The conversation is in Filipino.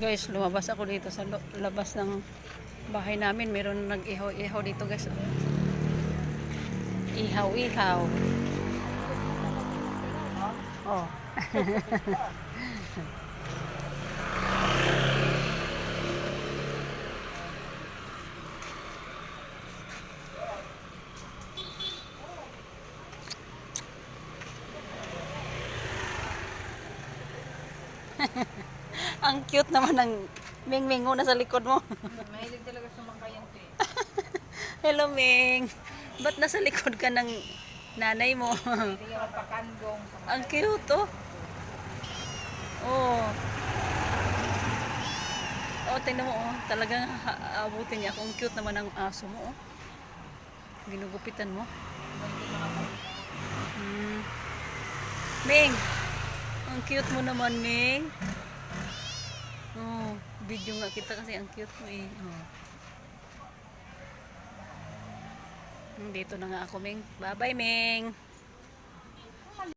Guys, lumabas ako dito sa labas ng bahay namin. Meron nag-ihaw-ihaw dito guys. Ihaw-ihaw. Oh. Ang cute naman ng Ming Ming na sa likod mo. Mahilig talaga sumakay yan, te. Hello Ming. Ba't nasa likod ka ng nanay mo? Hindi ka magpakandong sa Ang cute oh. Oh. Oh, tingnan mo oh. Talagang abutin niya. Kung cute naman ang aso mo oh. Ginugupitan mo. Hmm. Ming. Ang cute mo naman, Ming. Oh, video nga kita kasi ang cute mo eh. Oh. Dito na nga ako, Ming. Bye-bye, Ming.